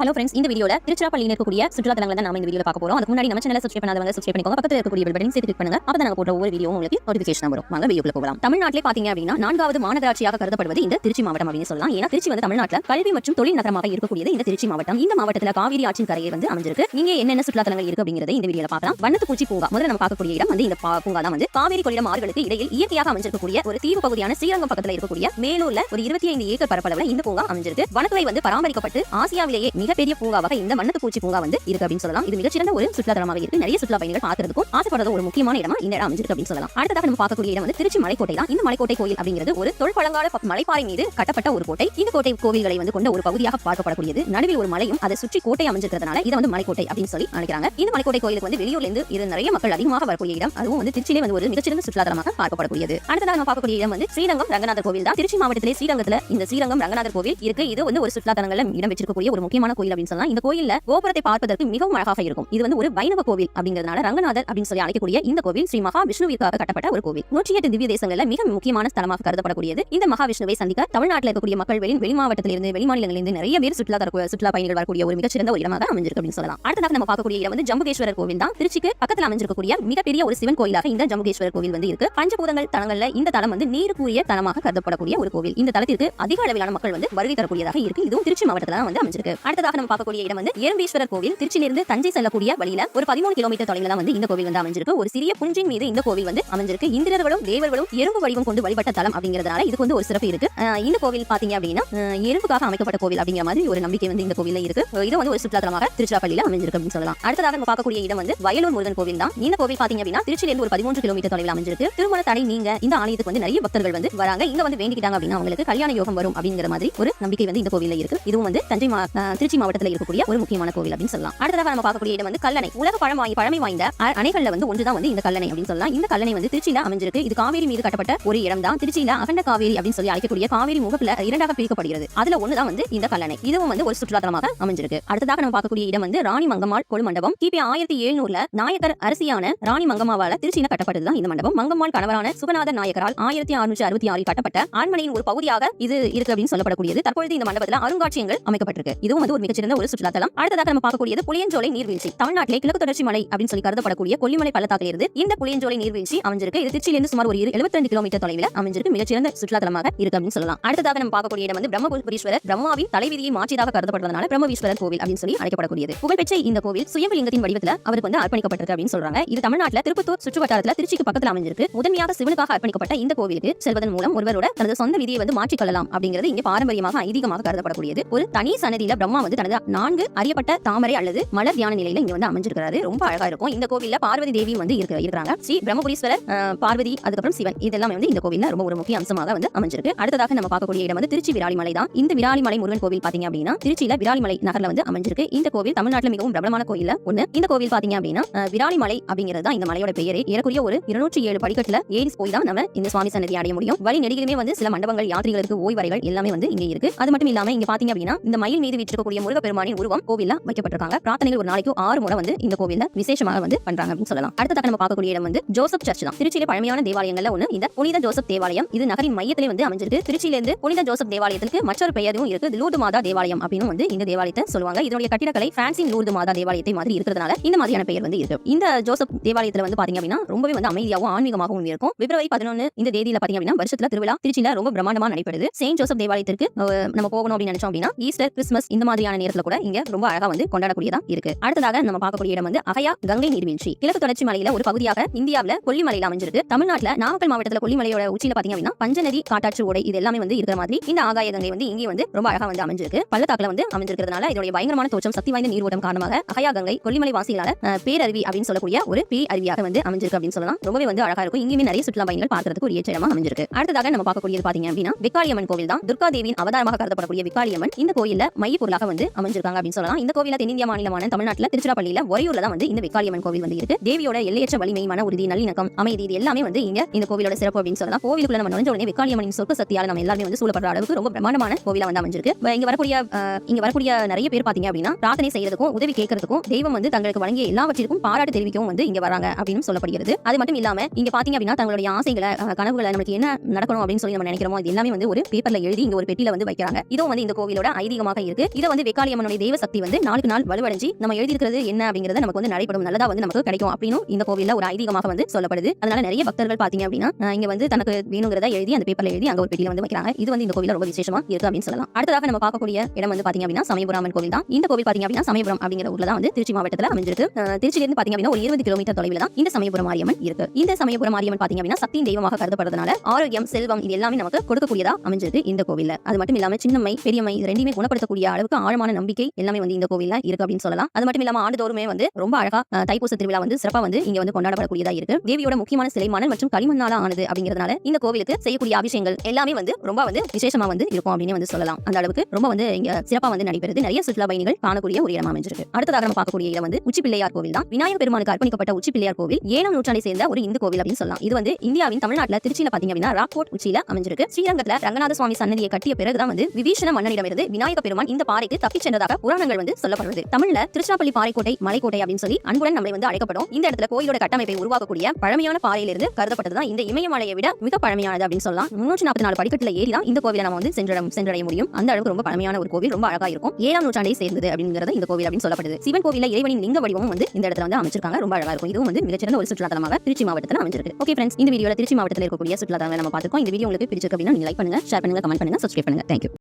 Hello friends இந்த வீடியோல திருச்சிராப்பள்ளியில் இருக்கக்கூடிய சுற்றுலா தலங்களை தான் நாம இந்த வீடியோ பார்க்க போறோம். அதுக்கு முன்னாடி நம்ம சேனலை சப்ஸ்கிரைப் பண்ணாதவங்க சப்ஸ்கிரைப் பண்ணிக்கோங்க. பக்கத்தில் இருக்கக்கூடிய பெல் பட்டன் சேர்த்து கிளிக் பண்ணுங்க. அப்பதான் நாங்க போடுற ஒவ்வொரு வீடியோ உங்களுக்கு நோட்டிஃபிகேஷன் வரும். வாங்க வீடியோக்குள்ள போகலாம். தமிழ்நாட்டிலே பாத்தீங்க அப்படின்னா நான்காவது மாநகராட்சியாக கருதப்படுவது இந்த திருச்சி மாவட்டம் அப்படின்னு சொல்லலாம். ஏன்னா திருச்சி வந்து தமிழ்நாட்டில் கல்வி மற்றும் தொழில் நகரமாக இருக்கக்கூடியது இந்த திருச்சி மாவட்டம். இந்த மாவட்டத்தில் காவிரி ஆற்றின் கரையை வந்து அமைஞ்சிருக்கு. இங்கே என்னென்ன சுற்றுலா தலங்கள் இருக்கு அப்படிங்கறத இந்த வீடியோல பார்க்கலாம். வண்ணத்து பூச்சி பூங்கா. முதல்ல நம்ம பார்க்கக்கூடிய இடம் வந்து இந்த பூங்கா தான் வந்து. காவிரி கொள்ளிடம் ஆறுகளுக்கு இடையில் இயற்கையாக அமைஞ்சிருக்கக்கூடிய ஒரு தீவு பகுதியான ஸ்ரீரங்கம் பக்கத்தில் இருக்கக்கூடிய மேலூர்ல ஒரு இருபத்தி ஐந்து ஏக்கர் பரப்பளவுல இந்த பூங்கா அமைஞ்சிருக்கு. வனத்துறை வந்து பராமரிக்கப்பட்டு ஆசியாவிலேயே மிகப்பெரிய பூங்காவாக இந்த வண்ணத்து பூச்சி பூங்கா வந்து இருக்கு அப்படின்னு சொல்லலாம். இது மிகச்சிறந்த ஒரு சுற்றுலாதலமாக இருக்கு. நிறைய சுற்றுலா பயணிகள் பார்க்கறதுக்கும் ஆசைப்படுறது ஒரு முக்கியமான இடமா இந்த இடம் அமைஞ்சிருக்கு அப்படின்னு சொல்லலாம். அடுத்ததாக நம்ம பார்க்கக்கூடிய இடம் வந்து திருச்சி மலைக்கோட்டை தான். இந்த மலைக்கோட்டை கோயில் அப்படிங்கிறது ஒரு தொல்பழங்கால மலைப்பாறை மீது கட்டப்பட்ட ஒரு கோட்டை. இந்த கோட்டை கோவில்களை வந்து கொண்ட ஒரு பகுதியாக பார்க்கப்படக்கூடியது. நடுவில் ஒரு மலையும் அதை சுற்றி கோட்டை அமைஞ்சிருக்கிறதுனால இதை வந்து மலைக்கோட்டை அப்படின்னு சொல்லி நினைக்கிறாங்க இந்த மலைக்கோட்டை கோயிலுக்கு வந்து வெளியூர்ல இருந்து இது நிறைய மக்கள் அதிகமாக வரக்கூடிய இடம். அதுவும் வந்து திருச்சியிலே வந்து ஒரு மிகச்சிறந்த சுற்றுலா தலமாக பார்க்கப்படக்கூடியது. அடுத்ததாக நம்ம பார்க்கக்கூடிய இடம் வந்து ஸ்ரீரங்கம் ரங்கநாதர் கோவில் தான். திருச்சி மாவட்டத்திலே ஸ்ரீரங்கத்துல இந்த ஸ்ரீரங்கம் ரங்கநாதர் கோவில் இருக்கு. இது வந்து ஒரு சுற்றுலா இடம் வச்சிருக்கக்கூடிய ஒரு முக்கியமான கோயில் அப்படின்னு சொல்லலாம் இந்த கோயில்ல கோபுரத்தை பார்ப்பதற்கு மிகவும் அழகாக இருக்கும். இது வந்து ஒரு வைணவ கோவில் அப்படிங்கிறதுனால ரங்கநாதர் அப்படின்னு சொல்லி அழைக்கக்கூடிய இந்த கோவில் ஸ்ரீ மகா விஷ்ணுவிற்காக கட்டப்பட்ட ஒரு கோவில். நூற்றி எட்டு திவ்ய தேசங்கள்ல மிக முக்கியமான ஸ்தலமாக கருதப்படக்கூடியது. இந்த மகாவிஷ்ணுவை சந்திக்க தமிழ்நாட்டில் இருக்கக்கூடிய மக்கள் வெளி வெளி மாவட்டத்திலிருந்து வெளி மாநிலங்களிலிருந்து நிறைய பேர் சுற்றுலா தர சுற்றுலா பயணிகள் வரக்கூடிய ஒரு மிகச்சிறந்த ஒரு இடமாக அமைஞ்சிருக்கு அப்படின்னு சொல்லலாம். அடுத்ததாக நம்ம பார்க்கக்கூடிய இடம் வந்து ஜம்புகேஸ்வரர் கோவில் தான். திருச்சிக்கு பக்கத்தில் அமைஞ்சிருக்கக்கூடிய மிகப்பெரிய ஒரு சிவன் கோயிலாக இந்த ஜம்புகேஸ்வரர் கோவில் வந்து இருக்கு. பஞ்சபூதங்கள் தலங்கள்ல இந்த தலம் வந்து நீருக்குரிய தலமாக கருதப்படக்கூடிய ஒரு கோவில். இந்த தலத்திற்கு அதிக அளவிலான மக்கள் வந்து வருகை தரக்கூடியதாக இருக்கு. இதுவும் திருச்சி மாவட்டத்தில் தான் வந்து அமைஞ்சிருக்கு. அடுத்ததாக அடுத்ததாக நம்ம பார்க்கக்கூடிய இடம் வந்து எறும்பீஸ்வரர் கோவில். திருச்சியிலிருந்து தஞ்சை செல்லக்கூடிய வழியில ஒரு பதிமூணு கிலோமீட்டர் தொலைவில் தான் வந்து இந்த கோவில் வந்து அமைஞ்சிருக்கு. ஒரு சிறிய புஞ்சின் மீது இந்த கோவில் வந்து அமைஞ்சிருக்கு. இந்திரர்களும் தேவர்களும் எறும்பு வடிவம் கொண்டு வழிபட்ட தலம் அப்படிங்கிறதுனால இதுக்கு வந்து ஒரு சிறப்பு இருக்கு. இந்த கோவில் பாத்தீங்க அப்படின்னா எறும்புக்காக அமைக்கப்பட்ட கோவில் அப்படிங்கிற மாதிரி ஒரு நம்பிக்கை வந்து இந்த கோவில் இருக்கு. இது வந்து ஒரு சுற்றுலா தலமாக திருச்சிராப்பள்ளியில அமைஞ்சிருக்கு அப்படின்னு சொல்லலாம். அடுத்ததாக நம்ம பார்க்கக்கூடிய இடம் வந்து வயலூர் முருகன் கோவில் தான். இந்த கோவில் பாத்தீங்க அப்படின்னா திருச்சியிலிருந்து ஒரு பதிமூன்று கிலோமீட்டர் தொலைவில் அமைஞ்சிருக்கு. திருமண தடை நீங்க இந்த ஆலயத்துக்கு வந்து நிறைய பக்தர்கள் வந்து வராங்க. இங்க வந்து வேண்டிக்கிட்டாங்க அப்படின்னா அவங்களுக்கு கல்யாண யோகம் வரும் அப்படிங்கிற மாதிரி ஒரு நம்பிக்கை வந்து இந்த கோவில்ல இருக்கு. இதுவும் வந்து தஞ்சை திருச்சி திருச்சி மாவட்டத்தில் இருக்கக்கூடிய ஒரு முக்கியமான கோவில் அப்படின்னு சொல்லலாம். அடுத்ததாக நம்ம பார்க்கக்கூடிய இடம் வந்து கல்லணை. உலக பழம் வாங்கி பழமை வாய்ந்த அணைகள்ல வந்து ஒன்றுதான் வந்து இந்த கல்லணை அப்படின்னு சொல்லலாம். இந்த கல்லணை வந்து திருச்சியில அமைஞ்சிருக்கு. இது காவேரி மீது கட்டப்பட்ட ஒரு இடம் தான் திருச்சியில அகண்ட காவேரி அப்படின்னு சொல்லி அழைக்கக்கூடிய காவேரி முகப்புல இரண்டாக பிரிக்கப்படுகிறது. அதுல ஒண்ணுதான் வந்து இந்த கல்லணை. இதுவும் வந்து ஒரு சுற்றுலாத்தலமாக அமைஞ்சிருக்கு. அடுத்ததாக நம்ம பார்க்கக்கூடிய இடம் வந்து ராணி மங்கம்மாள் கொழு மண்டபம். கிபி ஆயிரத்தி எழுநூறுல நாயக்கர் அரசியான ராணி மங்கம்மாவால திருச்சியில கட்டப்பட்டதுதான் இந்த மண்டபம். மங்கம்மாள் கணவரான சுகநாத நாயக்கரால் ஆயிரத்தி அறுநூற்றி அறுபத்தி ஆறில் கட்டப்பட்ட அரண்மனையின் ஒரு பகுதியாக இது இருக்கு அப்படின்னு சொல்லப்படக்கூடியது. தற்பொழுது இந்த மண்டபத்தில் அருங்காட்சியங்கள் அமைக்கப்பட்டிருக்கு. இதுவும் வந்து ஒரு மிகச்சிறந்த ஒரு சுற்றுலாத்தலம் அடுத்ததாக நம்ம பார்க்கக்கூடியது புளியஞ்சோலை நீர்வீழ்ச்சி. தமிழ்நாட்டிலே கிழக்கு தொடர்ச்சி மலை அப்படின்னு சொல்லி கருதப்படக்கூடிய கொல்லிமலை பள்ளத்தாக்கில் இருந்து இந்த புளியஞ்சோலை நீர்வீழ்ச்சி அமைஞ்சிருக்கு. இது திருச்சியிலிருந்து சுமார் ஒரு எழுபத்தி ரெண்டு கிலோமீட்டர் தொலைவில் அமைஞ்சிருக்கு. மிகச்சிறந்த சுற்றுலாத்தலமாக இருக்கு அப்படின்னு சொல்லலாம். அடுத்ததாக நம்ம பார்க்கக்கூடிய இடம் வந்து பிரம்மபுரீஸ்வரர் பிரம்மாவின் தலைவிதியை மாற்றியதாக கருதப்படுவதனால பிரம்மவீஸ்வரர் கோவில் அப்படின்னு சொல்லி அழைக்கப்படக்கூடியது. புகழ்பெற்ற இந்த கோவில் சுயம்பலிங்கத்தின் வடிவத்தில் அவருக்கு வந்து அர்ப்பணிக்கப்பட்டிருக்கு அப்படின்னு சொல்றாங்க. இது தமிழ்நாட்டில் திருப்பத்தூர் சுற்று வட்டாரத்தில் திருச்சிக்கு பக்கத்தில் அமைஞ்சிருக்கு. முதன்மையாக சிவனுக்காக அர்ப்பணிக்கப்பட்ட இந்த கோவிலுக்கு செல்வதன் மூலம் ஒருவரோட தனது சொந்த விதியை வந்து மாற்றிக்கொள்ளலாம் அப்படிங்கிறது இங்கே பாரம்பரியமாக ஐதீகமாக கருதப்படக்கூடியது. ஒரு தனி சன்னதியில பிரம்மா வந்து தனது நான்கு அறியப்பட்ட தாமரை அல்லது மலர் தியான நிலையில இங்க வந்து அமைஞ்சிருக்காரு ரொம்ப அழகா இருக்கும். இந்த கோவில்ல பார்வதி தேவி வந்து இருக்கிறாங்க. ஸ்ரீ பிரம்மபுரீஸ்வரர் பார்வதி அதுக்கப்புறம் சிவன். இதெல்லாம் வந்து இந்த கோவில்ல ரொம்ப ஒரு முக்கிய அம்சமாக வந்து அமைஞ்சிருக்கு. அடுத்ததாக நம்ம பார்க்கக்கூடிய இடம் வந்து திருச்சி விராலிமலை தான். இந்த விராலிமலை முருகன் கோவில் பாத்தீங்க அப்படின்னா திருச்சியில விராலிமலை நகர்ல வந்து அமைஞ்சிருக்கு. இந்த கோவில் தமிழ்நாட்டில் மிகவும் பிரபலமான கோயில் ஒண்ணு. இந்த கோவில் பாத்தீங்க அப்படின்னா விராலிமலை அப்படிங்கிறது தான் இந்த மலையோட பெயரே. ஏறக்குரிய ஒரு இருநூற்றி ஏழு படிக்கட்டுல ஏறி போய் தான் நம்ம இந்த சுவாமி சன்னதி அடைய முடியும். வழி நெடுகிலுமே வந்து சில மண்டபங்கள் யாத்திரிகளுக்கு ஓய்வறைகள் எல்லாமே வந்து இங்க இருக்கு. அது மட்டும் இல்லாம இங்க பாத்தீங்க அப்படின்னா இந்த மயில் மீது வீற்றிருக்கக்கூடிய முருகப்பெருமானின் உருவம் கோவில்ல வைக்கப்பட்டிருக்காங்க. பிரார்த்தனைகள் ஒரு நாளைக்கு ஆறு முறை வந்து இந்த கோவில்ல விசேஷமாக வந்து பண்றாங்க அப்படின்னு சொல்லலாம். அடுத்ததாக நம்ம பார்க்கக்கூடிய இடம் வந்து ஜோசப் சர்ச் தான். திருச்சியில பழமையான தேவாலயங்கள்ல ஒண்ணு இந்த புனித ஜோசப் தேவாலயம். இது நகரின் மையத்திலே வந்து அமைஞ்சிருக்கு. திருச்சியில இருந்து புனித ஜோசப் தேவாலயத்திற்கு மற்றொரு பெயரும் இருக்கு. இது லூர்து மாதா தேவாலயம் அப்படின்னு வந்து இந்த தேவாலயத்தை சொல்லுவாங்க. இதனுடைய கட்டிடக்கலை பிரான்சின் லூர்து மாதா தேவாலயத்தை மாதிரி இருக்கிறதுனால இந்த மாதிரியான பெயர் வந்து இருக்கு. இந்த ஜோசப் தேவாலயத்துல வந்து பாத்தீங்க அப்படின்னா ரொம்பவே வந்து அமைதியாகவும் ஆன்மீகமாகவும் இருக்கும். பிப்ரவரி பதினொன்று இந்த தேதியில பாத்தீங்க அப்படின்னா வருஷத்துல திருவிழா திருச்சியில ரொம்ப பிரம்மாண்டமா நடைபெறுது. செயின்ட் ஜோசப் தேவாலயத்திற்கு நம்ம போகணும் அப்படின்னு நினைச்சோம் அப்படின்னா ஈஸ்டர் கிறிஸ்மஸ் இந்த மாதிரி மாதிரியான நேரத்துல கூட இங்க ரொம்ப அழகா வந்து கொண்டாடக்கூடியதா இருக்கு. அடுத்ததாக நம்ம பார்க்கக்கூடிய இடம் வந்து அகையா கங்கை நீர்வீழ்ச்சி. கிழக்கு தொடர்ச்சி மலையில ஒரு பகுதியாக இந்தியாவில கொல்லிமலையில அமைஞ்சிருக்கு. தமிழ்நாட்டுல நாமக்கல் மாவட்டத்துல கொல்லிமலையோட உச்சியில பாத்தீங்க அப்படின்னா பஞ்சநதி காட்டாற்று ஓடை இது எல்லாமே வந்து இருக்கிற மாதிரி இந்த ஆகாய கங்கை வந்து இங்கே வந்து ரொம்ப அழகா வந்து அமைஞ்சிருக்கு. பள்ளத்தாக்குல வந்து அமைஞ்சிருக்கிறதுனால இதோட பயங்கரமான தோற்றம் சக்தி வாய்ந்த நீர் ஓட்டம் காரணமாக அகையா கங்கை கொல்லிமலை வாசிகளால பேரருவி அப்படின்னு சொல்லக்கூடிய ஒரு பே அருவியாக வந்து அமைஞ்சிருக்கு அப்படின்னு சொல்லலாம். ரொம்பவே வந்து அழகா இருக்கும். இங்கேயுமே நிறைய சுற்றுலா பயணிகள் பார்க்கறதுக்கு ஒரு ஏற்ற இடமா அமைஞ்சிருக்கு. அடுத்ததாக நம்ம பார்க்கக்கூடியது பாத்தீங்க அப்படின்னா விக்காளியம்மன் கோவில் தான். துர்கா தேவியின் அவதாரமாக கருதப்படக்கூடிய விக்காளியம்மன் இந்த கோயில்ல மைய பொருளாக வந்து அமைஞ்சிருக்காங்க அப்படின்னு சொல்லலாம். இந்த கோவில தென்னிந்திய மாநிலமான தமிழ்நாட்டுல திருச்சிராப்பள்ளியில ஒரையூர்ல தான் வந்து இந்த வெக்காளியம்மன் கோவில் வந்து இருக்கு. தேவியோட எல்லையற்ற வலிமை மன உறுதி நல்லிணக்கம் அமைதி இது எல்லாமே வந்து இங்க இந்த கோவிலோட சிறப்பு அப்படின்னு சொல்லலாம். கோவிலுக்குள்ள நம்ம நுழைஞ்ச உடனே விக்காளியம்மனின் சொர்க்க சக்தியால நம்ம எல்லாருமே வந்து சூழப்படுற அளவுக்கு ரொம்ப பிரமாண்டமான கோவிலா வந்து அமைஞ்சிருக்கு. இங்க வரக்கூடிய இங்க வரக்கூடிய நிறைய பேர் பாத்தீங்க அப்படின்னா பிரார்த்தனை செய்யறதுக்கும் உதவி கேட்கறதுக்கும் தெய்வம் வந்து தங்களுக்கு வழங்கிய எல்லாவற்றிற்கும் பாராட்டு தெரிவிக்கவும் வந்து இங்க வராங்க அப்படின்னு சொல்லப்படுகிறது. அது மட்டும் இல்லாம இங்க பாத்தீங்க அப்படின்னா தங்களுடைய ஆசைகளை கனவுகளை நமக்கு என்ன நடக்கணும் அப்படின்னு சொல்லி நம்ம நினைக்கிறோமோ இது எல்லாமே வந்து ஒரு பேப்பர்ல எழுதி இங்க ஒரு பெட்டியில வந்து வைக்கிறாங்க. இதுவும் வந்து இந்த கோவிலோட ஐதீகமாக இருக்கு. இதை வந்து வெக்காளியம்மனுடைய தெய்வ சக்தி வந்து நாளுக்கு நாள் வலுவடைஞ்சு நம்ம எழுதியிருக்கிறது என்ன அப்படிங்கறது நமக்கு வந்து நடைபெறும். நல்லதா வந்து நமக்கு கிடைக்கும் அப்படின்னு இந்த கோவில்ல ஒரு ஐதீகமாக வந்து சொல்லப்படுது. அதனால நிறைய பக்தர்கள் பாத்தீங்க அப்படின்னா இங்க வந்து தனக்கு வேணுங்கிறத எழுதி அந்த பேப்பர்ல எழுதி அங்க ஒரு பெட்டியில வந்து வைக்கிறாங்க. இது வந்து இந்த கோவில் ரொம்ப விசேஷமா இருக்கு அப்படின்னு சொல்லலாம். அடுத்ததாக நம்ம பார்க்கக்கூடிய இடம் வந்து பாத்தீங்க அப்படின்னா சமயபுரம் கோவில் தான். இந்த கோவில் பாத்தீங்க அப்படின்னா சமயபுரம் அப்படிங்கிற ஊர்ல தான் வந்து திருச்சி மாவட்டத்துல அமைஞ்சிருக்கு. அஹ் திருச்சியில இருந்து பாத்தீங்க அப்படின்னா ஒரு இருபது கிலோமீட்டர் தொலைவில் தான் இந்த சமயபுரம் மாரியம்மன் இருக்கு. இந்த சமயபுரம் மாரியம்மன் பாத்தீங்க அப்படின்னா சக்தியின் தெய்வமாக கருதப்படுறதுனால ஆரோக்கியம் செல்வம் இது எல்லாமே நமக்கு கொடுக்கக்கூடியதா அமைஞ்சிருக்கு இந்த கோவில்ல. அது மட்டும் இல்லாம சின்னம்மை பெரியம்மை இது ரெண்டுமே குணப்படுத்தக்கூடிய அளவுக்கு ஆழமான நம்பிக்கை எல்லாமே வந்து இந்த கோவில்ல இருக்கு அப்படின்னு சொல்லலாம். அது மட்டும் இல்லாம ஆண்டுதோறுமே வந்து ரொம்ப அழகா தைப்பூச திருவிழா வந்து சிறப்பா வந்து இங்க வந்து கொண்டாடப்படக்கூடியதா இருக்கு. தேவியோட முக்கியமான சிலைமானல் மற்றும் களிமண்ணால ஆனது அப்படிங்கிறதுனால இந்த கோவிலுக்கு செய்யக்கூடிய அபிஷேகங்கள் எல்லாமே வந்து ரொம்ப வந்து விசேஷமா வந்து இருக்கும் அப்படின்னு வந்து சொல்லலாம். அந்த அளவுக்கு ரொம்ப வந்து இங்க சிறப்பா வந்து நடைபெறுது. நிறைய சுற்றுலா பயணிகள் காணக்கூடிய ஒரு இடமா அமைஞ்சிருக்கு. அடுத்ததாக நம்ம பார்க்கக்கூடிய இடம் வந்து உச்சி பிள்ளையார் கோவில் தான். விநாயகர் பெருமானுக்கு அர்ப்பணிக்கப்பட்ட உச்சி பிள்ளையார் கோவில் ஏழாம் நூற்றாண்டை சேர்ந்த ஒரு இந்து கோவில் அப்படின்னு சொல்லலாம். இது வந்து இந்தியாவின் தமிழ்நாட்டில் திருச்சியில பாத்தீங்க அப்படின்னா ராக்போர்ட் உச்சியில அமைஞ்சிருக்கு. ஸ்ரீரங்கத்துல ரங்கநாத சுவாமி சன்னதியை கட்டிய பிறகுதான் வந்து விபீஷண மன்னனிடமிருந்து விநாயக பெருமான் இந்த பாறைக்கு தப்பிச் சென்றதாக புராணங்கள் வந்து சொல்லப்படுவது. தமிழ்ல திருச்சிராப்பள்ளி பாறைக்கோட்டை மலைக்கோட்டை அப்படின்னு சொல்லி அன்புடன் நம்மளை வந்து அழைக்கப்படும். இந்த இடத்துல கோயிலோட கட்டமைப்பை உருவாக்கக்கூடிய பழமையான பாறையிலிருந்து கருதப்பட்டதுதான் இந்த இமயமலையை விட மிக பழமையானது அப்படின்னு சொல்லலாம். முன்னூற்றி நாற்பத்தி நாலு படிக்கட்டுல ஏறி தான் இந்த கோவிலை நம்ம வந்து சென்றட சென்றடைய முடியும். அந்த அளவுக்கு ரொம்ப பழமையான ஒரு கோவில் ரொம்ப அழகா இருக்கும். ஏழாம் நூற்றாண்டை சேர்ந்தது அப்படிங்கிறது இந்த கோவில் அப்படின்னு சொல்லப்படுது. சிவன் கோவில இறைவனின் லிங்க வடிவமும் வந்து இந்த இடத்துல வந்து அமைச்சிருக்காங்க. ரொம்ப அழகா இருக்கும். இதுவும் வந்து மிகச்சிறந்த ஒரு சுற்றுலாத்தலமாக திருச்சி மாவட்டத்தில் அமைஞ்சிருக்கு. ஓகே ஃப்ரெண்ட்ஸ் இந்த வீடியோல திருச்சி மாவட்டத்தில் இருக்கக்கூடிய சுற்றுலாத்தலங்களை நம்ம பார்த்துக்கோம் இந்த வீடியோ உங்களுக்கு பிடிச்சிருக்கு அப்படின்னா நீங்க லைக் பண்ணுங்க ஷேர் பண்ணுங்க கமெண்ட் பண்ணுங்க சப்ஸ்கிரைப் பண்ணுங்க. தேங்க்யூ